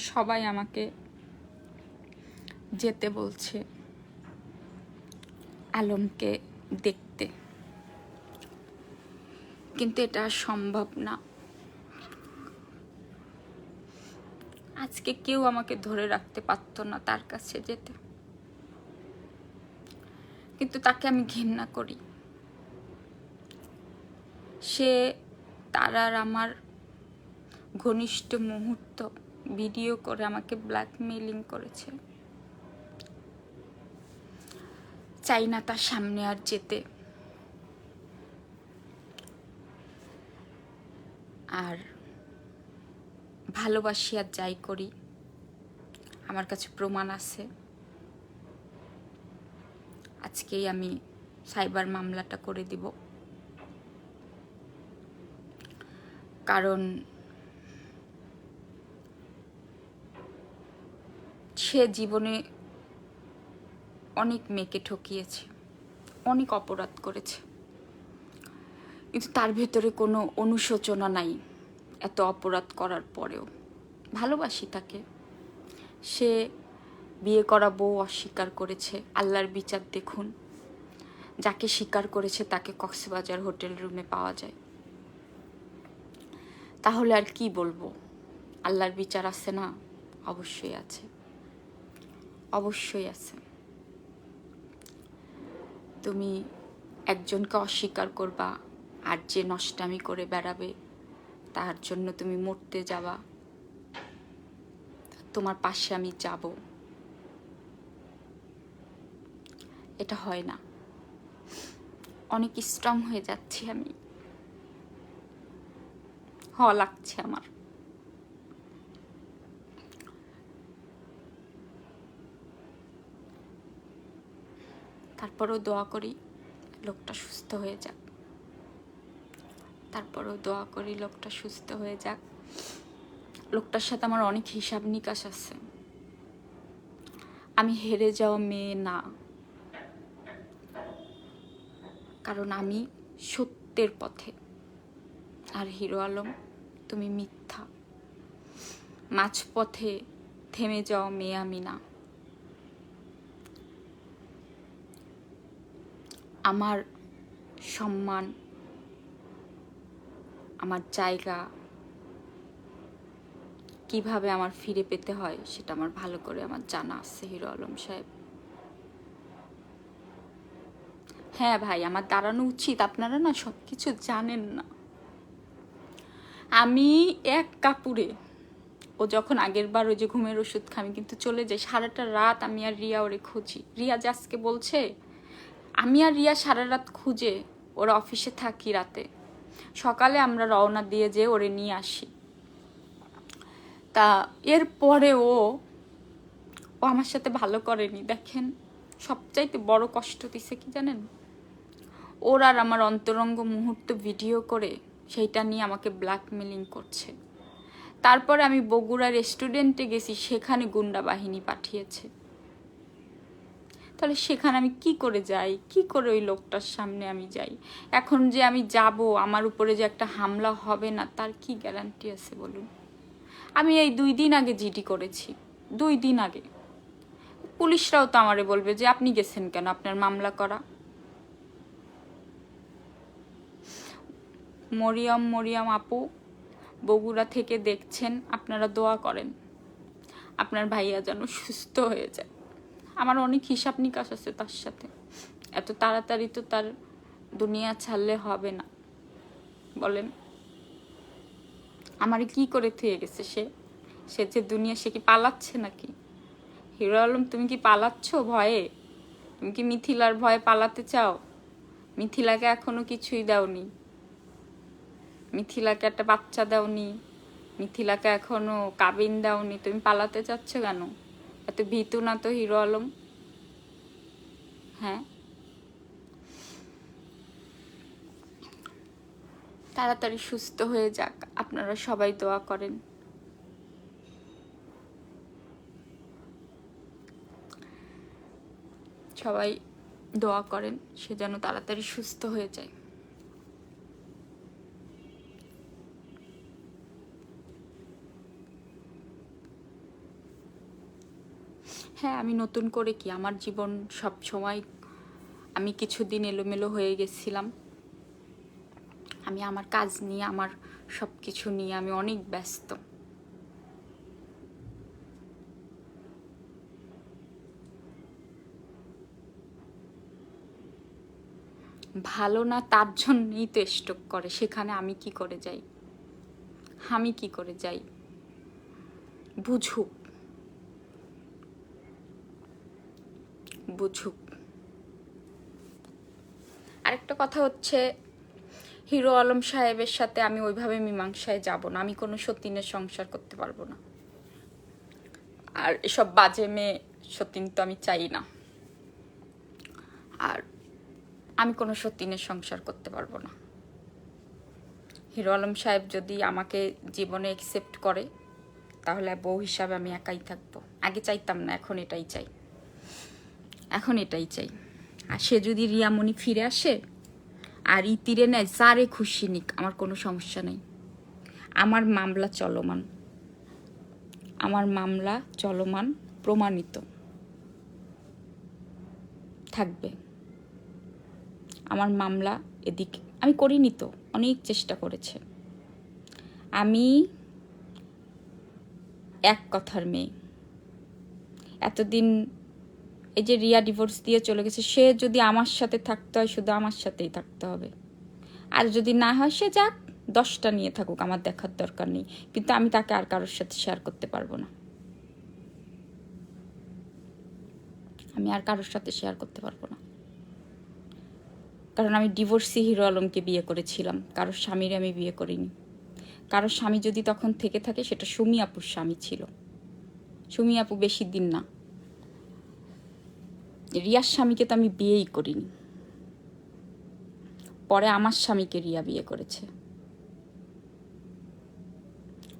সবাই আমাকে যেতে বলছে আলমকে দেখতে। কিন্তু এটা সম্ভব না। আজকে কেউ আমাকে ধরে রাখতে পারতো না তার কাছে যেতে। কিন্তু তাকে আমি ঘৃণা করি। সে তার আর আমার ঘনিষ্ঠ মুহূর্ত ভিডিও করে আমাকে ব্ল্যাকমেইলিং করেছে। চাই না তার সামনে আর যেতে। আর ভালোবাসি আর যাই করি, আমার কাছে প্রমাণ আছে। আজকেই আমি সাইবার মামলাটা করে দিব। কারণ সে জীবনে অনেক মেয়েকে ঠকিয়েছে, অনেক অপরাধ করেছে। কিন্তু তার ভেতরে কোনো অনুশোচনা নাই এত অপরাধ করার পরেও। ভালোবাসি তাকে। সে বিয়ে করা বউ অস্বীকার করেছে, আল্লাহর বিচার দেখুন। যাকে স্বীকার করেছে তাকে কক্সবাজার হোটেল রুমে পাওয়া যায়। তাহলে আর কি বলব? আল্লাহর বিচার আছে না? অবশ্যই আছে। অবশ্যই আছে। তুমি একজনকে অস্বীকার করবা আর যে নষ্টামি করে বেড়াবে, তার জন্য তুমি মরতে যাবা। তোমার পাশে আমি যাব। এটা হয় না। অনেক স্ট্রং হয়ে যাচ্ছি আমি। হওয়া লাগছে আমার। তারপরেও দোয়া করি লোকটা সুস্থ হয়ে যাক। তারপরও দোয়া করি লোকটা সুস্থ হয়ে যাক। লোকটার সাথে আমার অনেক হিসাব নিকাশ আছে। আমি হেরে যাওয়া মেয়ে না। কারণ আমি সত্যের পথে। আর হিরো আলম, তুমি মিথ্যা। মাঝপথে থেমে যাওয়া মেয়ে আমি না। আমার সম্মান, আমার জায়গা কীভাবে আমার ফিরে পেতে হয় সেটা আমার ভালো করে আমার জানা আছে হিরো আলম সাহেব। হ্যাঁ ভাই, আমার দাঁড়ানো উচিত। আপনারা না সব কিছু জানেন না। আমি এক কাপুরে, ও যখন আগের বার ওই যে ঘুমের ওষুধ খাই আমি কিন্তু চলে যাই। সারাটা রাত আমি আর রিয়া ওরে খুঁজি। রিয়া যে আজকে বলছে আমি আর রিয়া সারা রাত খুঁজে ওরা অফিসে থাকি রাতে। সকালে আমরা রওনা দিয়ে যে ওরে নিয়ে আসি। তা এরপরে ও ও আমার সাথে ভালো করেনি। দেখেন, সবচাইতে বড় কষ্ট দিছে কি জানেন? ওর আর আমার অন্তরঙ্গ মুহূর্ত ভিডিও করে সেইটা নিয়ে আমাকে ব্ল্যাকমেলিং করছে। তারপরে আমি বগুড়া রেস্টুরেন্টে গেছি, সেখানে গুন্ডা বাহিনী পাঠিয়েছে। তাহলে সেখানে আমি কি করে যাই? কি করে ওই লোকটার সামনে আমি যাই? এখন যে আমি যাব, আমার উপরে যে একটা হামলা হবে না, তার কি গ্যারান্টি আছে বলুন? আমি এই দুই দিন আগে জিডি করেছি। দুই দিন আগে। পুলিশরাও তো আমারে বলবে যে, আপনি গেছেন কেন? আপনার মামলা করা? মরিয়ম মরিয়ম আপু, বগুড়া থেকে দেখছেন, আপনারা দোয়া করেন। আপনার ভাইয়া যেন সুস্থ হয়ে যায়। আমার অনেক হিসাব নিকাশ আছে তার সাথে। এত তাড়াতাড়ি তো তার দুনিয়া ছাড়লে হবে না। বলেন, আমার কি করে থুয়ে গেছে সে? সে যে দুনিয়া, সে কি পালাচ্ছে নাকি? হিরো আলম, তুমি কি পালাচ্ছ ভয়ে? তুমি কি মিথিলার ভয়ে পালাতে চাও? মিথিলাকে এখনও কিছুই দাওনি। মিথিলাকে একটা বাচ্চা দাওনি। মিথিলাকে এখনও কাবিন দাওনি। তুমি পালাতে চাচ্ছ কেন? এত ভীতু না তো হিরো আলম? হ্যাঁ। তাড়াতাড়ি সুস্থ হয়ে যাক, আপনারা সবাই দোয়া করেন। সবাই দোয়া করেন, সে যেন তাড়াতাড়ি সুস্থ হয়ে যায়। হ্যাঁ আমি নতুন করে কি? আমার জীবন সব সময় আমি কিছুদিন এলোমেলো হয়ে গেছিলাম। আমি আমার কাজ নিয়ে, আমার সব কিছু নিয়ে আমি অনেক ব্যস্ত। ভালো না তার জন্যই তো স্টক করে। সেখানে আমি কি করে যাই? আমি কি করে যাই? বুঝুক। বুঝুক। আরেকটা কথা হচ্ছে, হিরো আলম সাহেবের সাথে আমি ওইভাবে মীমাংসায় যাব না, আমি কোনো সতীনের সংসার করতে পারব না। আর এসব বাজে মেয়ে সতীন তো আমি চাই না। আর আমি কোনো সতীনের সংসার করতে পারব না। হিরো আলম সাহেব যদি আমাকে জীবনে অ্যাকসেপ্ট করে, তাহলে বউ হিসাবে আমি একাই থাকব। আগে চাইতাম না, এখন এটাই চাই। এখন এটাই চাই। আর সে যদি রিয়ামণি ফিরে আসে, আর ই ইতিরে নেয়, যারে খুশি নিক, আমার কোনো সমস্যা নেই। আমার মামলা চলমান। আমার মামলা চলমান, প্রমাণিত। থাকবে। আমার মামলা এদিকে, আমি করিনি তো, অনেক চেষ্টা করেছে। আমি এক কথার মেয়ে। এতদিন এই যে রিয়া ডিভোর্স দিয়ে চলে গেছে, সে যদি আমার সাথে থাকতে হয়, শুধু আমার সাথেই থাকতে হবে। আর যদি না হয়, সে যাক, দশটা নিয়ে থাকুক, আমার দেখার দরকার নেই। কিন্তু আমি তাকে আর কারোর সাথে শেয়ার করতে পারব না। আমি আর কারোর সাথে শেয়ার করতে পারব না। কারণ আমি ডিভোর্সি হিরো আলমকে বিয়ে করেছিলাম। কারোর স্বামীর আমি বিয়ে করিনি। কারোর স্বামী যদি তখন থেকে থাকে, সেটা সুমি আপুর স্বামী ছিল। সুমি আপু বেশি দিন না। রিয়ার স্বামীকে তো আমি বিয়েই করিনি। পরে আমার স্বামীকে রিয়া বিয়ে করেছে।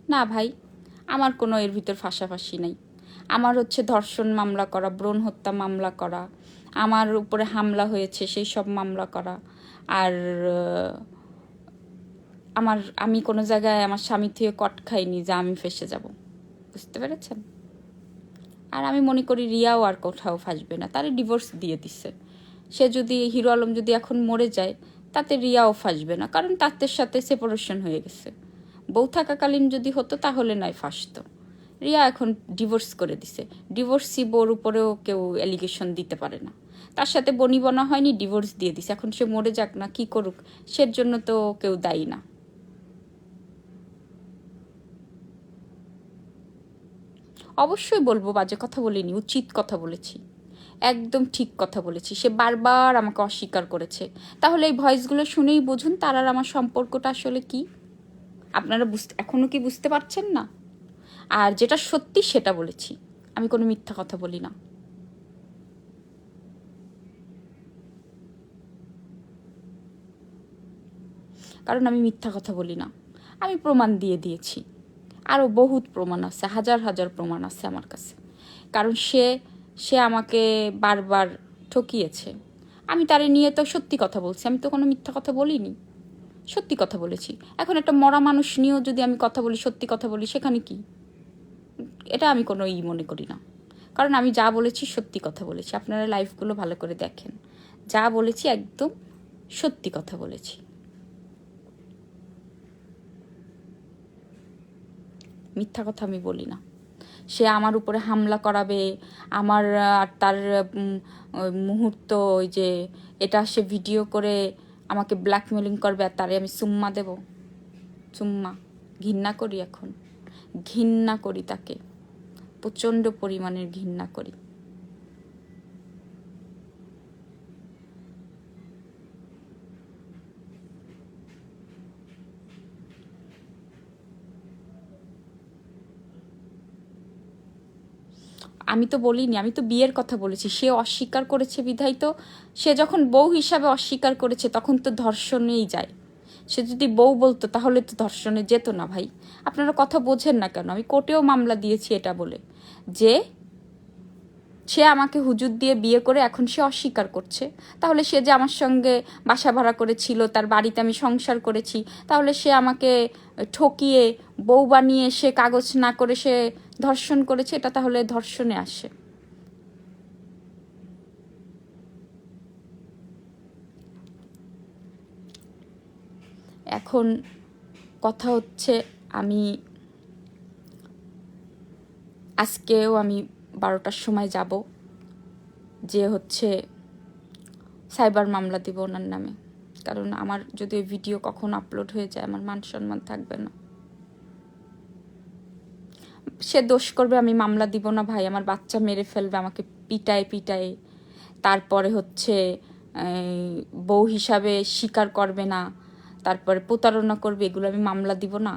না ভাই, আমার কোনো এর ভিতর ফাঁসাফাঁসি নাই। আমার হচ্ছে ধর্ষণ মামলা করা, ব্রণ হত্যা মামলা করা, আমার উপরে হামলা হয়েছে, সেই সব মামলা করা। আর, আমার, আমি কোনো জায়গায় আমার স্বামী থেকে কট খাইনি যে আমি ফেসে যাব। বুঝতে পেরেছেন? আর আমি মনে করি রিয়াও আর কোথাও ফাঁসবে না। তারে ডিভোর্স দিয়ে দিছে। সে যদি, হিরো আলম যদি এখন মরে যায়, তাতে রিয়াও ফাঁসবে না। কারণ তাদের সাথে সেপারেশন হয়ে গেছে। বউ থাকাকালীন যদি হতো, তাহলে নয় ফাঁসতো। রিয়া এখন ডিভোর্স করে দিছে। ডিভোর্সি বউর উপরেও কেউ অ্যালিগেশন দিতে পারে না। তার সাথে বনিবনা হয়নি ডিভোর্স দিয়ে দিছে। এখন সে মরে যাক না, কি করুক, সের জন্য তো কেউ দায়ী না। অবশ্যই বলব, বাজে কথা বলিনি, উচিত কথা বলেছি। একদম ঠিক কথা বলেছি। সে বারবার আমাকে অস্বীকার করেছে। তাহলে এই ভয়েসগুলো শুনেই বুঝুন তার আর আমার সম্পর্কটা আসলে কি। আপনারা বুঝতে এখনও কি বুঝতে পারছেন না? আর যেটা সত্যি সেটা বলেছি। আমি কোনো মিথ্যা কথা বলি না। কারণ আমি মিথ্যা কথা বলি না। আমি প্রমাণ দিয়ে দিয়েছি। আরও বহুত প্রমাণ আছে, হাজার হাজার প্রমাণ আছে আমার কাছে। কারণ সে সে আমাকে বারবার ঠকিয়েছে। আমি তারে নিয়ে তো সত্যি কথা বলছি, আমি তো কোনো মিথ্যা কথা বলিনি। সত্যি কথা বলেছি। এখন একটা মরা মানুষ নিয়েও যদি আমি কথা বলি, সত্যি কথা বলি, সেখানে কি? এটা আমি কোনো ই মনে করি না। কারণ আমি যা বলেছি সত্যি কথা বলেছি। আপনারা লাইফগুলো ভালো করে দেখেন। যা বলেছি একদম সত্যি কথা বলেছি। মিথ্যা কথা আমি বলি না। সে আমার উপরে হামলা করাবে, আমার, আর তার মুহূর্ত, ওই যে, এটা সে ভিডিও করে আমাকে ব্ল্যাকমেলিং করবে, আর তারে আমি সুম্মা দেব। চুম্মা। ঘৃণা করি এখন। ঘৃণা করি তাকে। প্রচণ্ড পরিমাণের ঘৃণা করি। আমি তো বলিনি, আমি তো বিয়ের কথা বলেছি। সে অস্বীকার করেছে বিধায় তো, সে যখন বউ হিসাবে অস্বীকার করেছে তখন তো ধর্ষণেই যায়। সে যদি বউ বলতো তাহলে তো ধর্ষণে যেত না ভাই। আপনারা কথা বোঝেন না কেন? আমি কোর্টেও মামলা দিয়েছি এটা বলে। যে সে আমাকে হুজুর দিয়ে বিয়ে করে এখন সে অস্বীকার করছে। তাহলে সে যে আমার সঙ্গে বাসা ভাড়া করেছিল, তার বাড়িতে আমি সংসার করেছি, তাহলে সে আমাকে ঠকিয়ে বউ বানিয়ে সে কাগজ না করে সে ধর্ষণ করেছে, এটা তাহলে ধর্ষণে আসে। এখন কথা হচ্ছে আমি আজকেও আমি বারোটার সময় যাব, যে হচ্ছে সাইবার মামলা দিব ওনার নামে। কারণ আমার যদি ভিডিও কখন আপলোড হয়ে যায়, আমার মান সম্মান থাকবে না। সে দোষ করবে, আমি মামলা দিব না ভাই, আমার বাচ্চা মেরে ফেলবে, আমাকে পিটায় পিটায়। তারপরে হচ্ছে বউ হিসাবে স্বীকার করবে না, তারপরে প্রতারণা করবে, এগুলো আমি মামলা দিব না।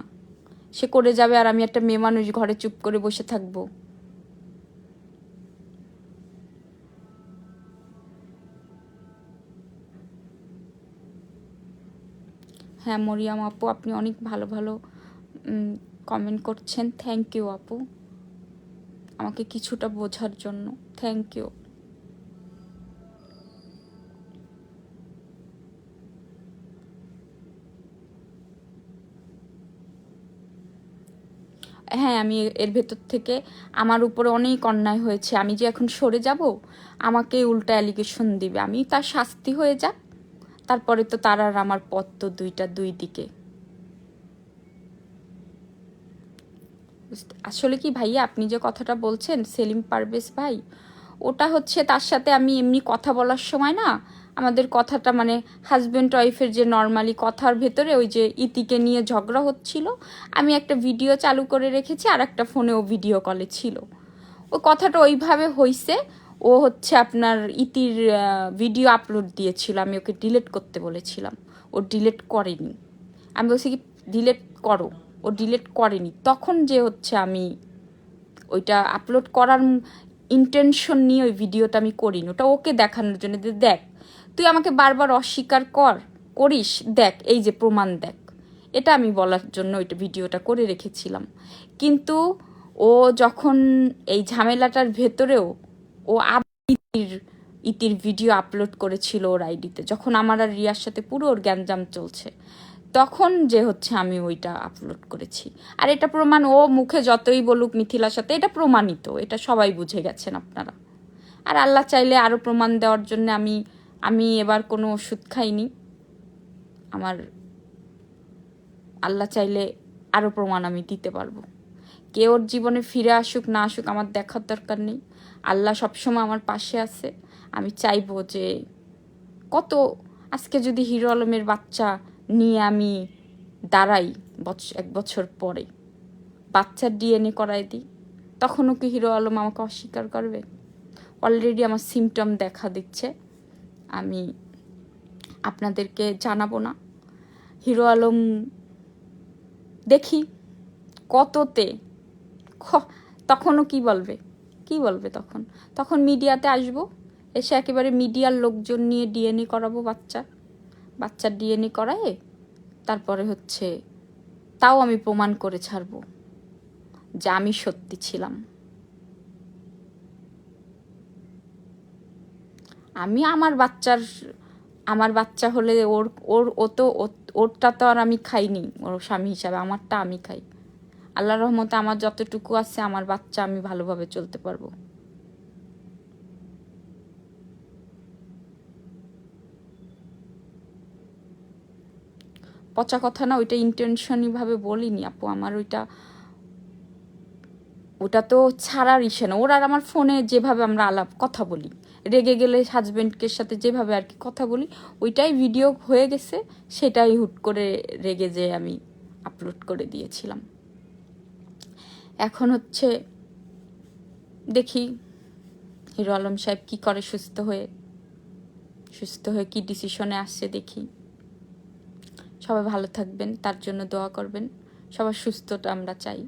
সে করে যাবে আর আমি একটা মেয়ে মানুষ, ঘরে চুপ করে বসে থাকব। হ্যাঁ মরিয়াম আপু, আপনি অনেক ভালো ভালো কমেন্ট করছেন থ্যাংক ইউ আপু। আমাকে কিছুটা বোঝার জন্য থ্যাংক ইউ হ্যাঁ আমি এর ভেতর থেকে আমার উপরে অনেক অন্যায় হয়েছে। আমি যে এখন সরে যাব, আমাকে উল্টা অ্যালিগেশন দিবে। আমি তার শাস্তি হয়ে যাক। তারপরে তো তার আর আমার পথ তো দুইটা দুই দিকে। আসলে কি ভাইয়া আপনি যে কথাটা বলছেন, সেলিম পারভেজ ভাই, ওটা হচ্ছে তার সাথে আমি এমনি কথা বলার সময় না, আমাদের কথাটা মানে হাজব্যান্ড ওয়াইফের যে নর্মালি কথার ভেতরে ওই যে ইতিকে নিয়ে ঝগড়া হচ্ছিল, আমি একটা ভিডিও চালু করে রেখেছি আর একটা ফোনে ও ভিডিও কলে ছিল। ও কথাটা ওইভাবে হইছে, ও হচ্ছে আপনার ইতির ভিডিও আপলোড দিয়েছিল, আমি ওকে ডিলেট করতে বলেছিলাম, ও ডিলেট করেনি। আমি বলছি কি ডিলেট করো। ও ডিলিট করেনি। তখন যে হচ্ছে আমি ওইটা আপলোড করার ইন্টেনশন নিয়ে ওই ভিডিওটা আমি করিনি। ওটা ওকে দেখানোর জন্য যে দেখ, তুই আমাকে বারবার অস্বীকার কর, করিস, দেখ, এই যে প্রমাণ দেখ। এটা আমি বলার জন্য ওইটা ভিডিওটা করে রেখেছিলাম। কিন্তু ও যখন এই ঝামেলাটার ভেতরেও ও আবার ইতির ভিডিও আপলোড করেছিল ওর আইডিতে যখন আমার আর রিয়ার সাথে পুরো ওর গ্যাঞ্জাম চলছে। তখন যে হচ্ছে আমি ওইটা আপলোড করেছি। আর এটা প্রমাণ, ও মুখে যতই বলুক মিথিলার সাথে, এটা প্রমাণিত, এটা সবাই বুঝে গেছেন আপনারা। আর আল্লাহ চাইলে আরও প্রমাণ দেওয়ার জন্য আমি আমি এবার কোনো ওষুধ খাইনি। আমার আল্লাহ চাইলে আরও প্রমাণ আমি দিতে পারব। কে ওর জীবনে ফিরে আসুক, না আসুক, আমার দেখার দরকার নেই। আল্লাহ সবসময় আমার পাশে আছে। আমি চাইব যে কত, আজকে যদি হিরো আলমের বাচ্চা নিয়ে আমি দাঁড়াই এক বছর পরে। বাচ্চার ডিএনএ করাই দিই। তখনও কি হিরো আলম আমাকে অস্বীকার করবে? অলরেডি আমার সিমটম দেখা দিচ্ছে। আমি আপনাদেরকে জানাব না। হিরো আলম দেখি কততে খ- তখনও কি বলবে? কি বলবে তখন? তখন মিডিয়াতে আসব, এসে একেবারে মিডিয়ার লোকজন নিয়ে ডিএনএ করাবো বাচ্চা বাচ্চার ডিএনএ করায় তারপরে হচ্ছে তাও আমি প্রমাণ করে ছাড়বো যে আমি সত্যি ছিলাম। আমি আমার বাচ্চার, আমার বাচ্চা হলে ওর ওর, ও তো ওরটা তো আর আমি খাইনি, ওর স্বামী হিসাবে আমারটা আমি খাই। আল্লাহ রহমতে আমার যতটুকু আছে আমার বাচ্চা আমি ভালোভাবে চলতে পারব। পচা কথা না, ওইটা ইন্টেনশনই ভাবে বলিনি আপু। আমার ওইটা, ওটা তো ছাড়ার ইসে না। ওর আর আমার ফোনে যেভাবে আমরা আলাপ, কথা বলি, রেগে গেলে হাজবেন্ডকে সাথে যেভাবে আর কি কথা বলি, ওইটাই ভিডিও হয়ে গেছে, সেটাই হুট করে রেগে যে আমি আপলোড করে দিয়েছিলাম। এখন হচ্ছে দেখি হিরো আলম সাহেব কি করে সুস্থ হয়ে সুস্থ হয়ে কি ডিসিশনে আসছে দেখি। সবাই ভালো থাকবেন, তার জন্য দোয়া করবেন। সবার সুস্থটা আমরা চাই।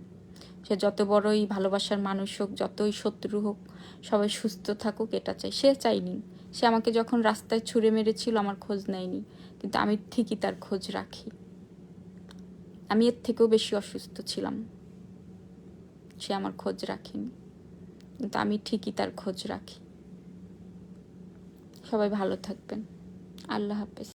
সে যত বড়ই ভালোবাসার মানুষ হোক, যতই শত্রু হোক, সবাই সুস্থ থাকুক, এটা চাই। সে চাইনি। সে আমাকে যখন রাস্তায় ছুঁড়ে মেরেছিল, আমার খোঁজ নেয়নি। কিন্তু আমি ঠিকই তার খোঁজ রাখি। আমি এর থেকেও বেশি অসুস্থ ছিলাম। সে আমার খোঁজ রাখেনি। কিন্তু আমি ঠিকই তার খোঁজ রাখি। সবাই ভালো থাকবেন। আল্লাহ হাফেজ।